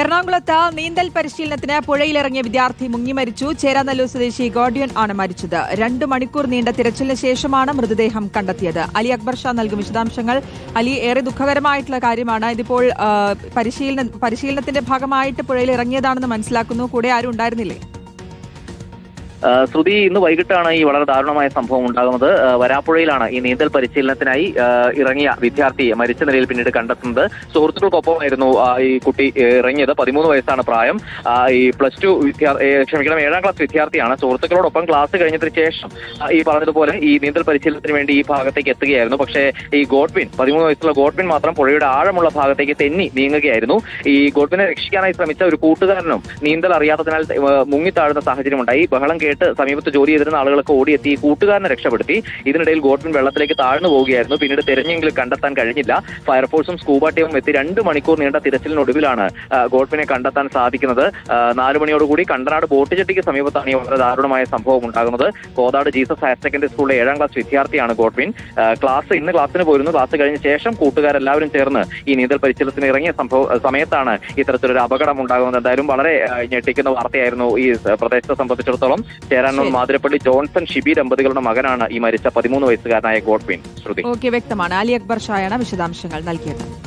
എറണാകുളത്ത് നീന്തൽ പരിശീലനത്തിന് പുഴയിലിറങ്ങിയ വിദ്യാർത്ഥി മുങ്ങി മരിച്ചു. ചേരാനല്ലൂർ സ്വദേശി ഗോഡിയൻ ആണ് മരിച്ചത്. രണ്ട് മണിക്കൂർ നീണ്ട തിരച്ചിലിന് ശേഷമാണ് മൃതദേഹം കണ്ടെത്തിയത്. അലി അക്ബർ ഷാ നൽകും വിശദാംശങ്ങൾ. അലി ഏറെ ദുഃഖകരമായിട്ടുള്ള കാര്യമാണ്. ഇതിപ്പോൾ പരിശീലന പരിശീലനത്തിന്റെ ഭാഗമായിട്ട് പുഴയിൽ ഇറങ്ങിയതാണെന്ന് മനസ്സിലാക്കുന്നു. കൂടെ ആരും ഉണ്ടായിരുന്നില്ലേ? ശ്രുതി ഇന്ന് വൈകിട്ടാണ് ഈ വളരെ ദാരുണമായ സംഭവം ഉണ്ടാകുന്നത്. വരാപ്പുഴയിലാണ് ഈ നീന്തൽ പരിശീലനത്തിനായി ഇറങ്ങിയ വിദ്യാർത്ഥിയെ മരിച്ച നിലയിൽ പിന്നീട് കണ്ടെത്തുന്നത്. സുഹൃത്തുക്കൾക്കൊപ്പമായിരുന്നു ഈ കുട്ടി ഇറങ്ങിയത്. പതിമൂന്ന് വയസ്സാണ് പ്രായം. ഈ പ്ലസ് ടു വിദ്യാർത്ഥി ക്ഷമിക്കണം ഏഴാം ക്ലാസ് വിദ്യാർത്ഥിയാണ്. സുഹൃത്തുക്കളോടൊപ്പം ക്ലാസ് കഴിഞ്ഞതിന് ശേഷം ഈ പറഞ്ഞതുപോലെ ഈ നീന്തൽ പരിശീലനത്തിന് വേണ്ടി ഈ ഭാഗത്തേക്ക് എത്തുകയായിരുന്നു. പക്ഷേ ഈ ഗോഡ്വിൻ പതിമൂന്ന് വയസ്സുള്ള ഗോഡ്വിൻ മാത്രം പുഴയുടെ ആഴമുള്ള ഭാഗത്തേക്ക് തെന്നി നീങ്ങുകയായിരുന്നു. ഈ ഗോഡ്വിനെ രക്ഷിക്കാനായി ശ്രമിച്ച ഒരു കൂട്ടുകാരനും നീന്തൽ അറിയാത്തതിനാൽ മുങ്ങിത്താഴുന്ന സാഹചര്യമുണ്ടായി. ബഹളം കേട്ട് സമീപത്ത് ജോലി ചെയ്തിരുന്ന ആളുകളൊക്കെ ഓടിയെത്തി കൂട്ടുകാരനെ രക്ഷപ്പെടുത്തി. ഇതിനിടയിൽ ഗോഡ്വിൻ വെള്ളത്തിലേക്ക് താഴ്ന്നു പോവുകയായിരുന്നു. പിന്നീട് തെരഞ്ഞെങ്കിലും കണ്ടെത്താൻ കഴിഞ്ഞില്ല. ഫയർഫോഴ്സും സ്കൂബ ടീമും എത്തി രണ്ട് മണിക്കൂർ നീണ്ട തിരച്ചിലിനൊടുവിലാണ് ഗോഡ്വിനെ കണ്ടെത്താൻ സാധിക്കുന്നത്. നാലു മണിയോടുകൂടി കണ്ടനാട് ബോട്ട് ചെട്ടിക്ക് സമീപത്താണ് ഈ വളരെ ദാരുണമായ സംഭവം ഉണ്ടാകുന്നത്. കോതാട് ജീസസ് ഹയർ സെക്കൻഡറി സ്കൂളിലെ ഏഴാം ക്ലാസ് വിദ്യാർത്ഥിയാണ് ഗോഡ്വിൻ. ക്ലാസ് ഇന്ന് ക്ലാസ്സിന് പോയിരുന്നു. ക്ലാസ് കഴിഞ്ഞ ശേഷം കൂട്ടുകാരെല്ലാവരും ചേർന്ന് ഈ നീന്തൽ പരിശീലനത്തിന് ഇറങ്ങിയ സംഭവ സമയത്താണ് ഇത്തരത്തിലൊരു അപകടം ഉണ്ടാകുന്നത്. എന്തായാലും വളരെ ഞെട്ടിക്കുന്ന വാർത്തയായിരുന്നു ഈ പ്രദേശത്തെ സംബന്ധിച്ചിടത്തോളം. ചേരാനൂർ. മാതിരപ്പള്ളി ജോൺസൺ ഷിബി ദമ്പതികളുടെ മകനാണ് ഈ മരിച്ച പതിമൂന്ന് വയസ്സുകാരനായ ഗോഡ്വിൻ. ശ്രുതി. ഓക്കെ വ്യക്തമാണ്. അലി അക്ബർ ഷായാണ് വിശദാംശങ്ങൾ നൽകിയത്.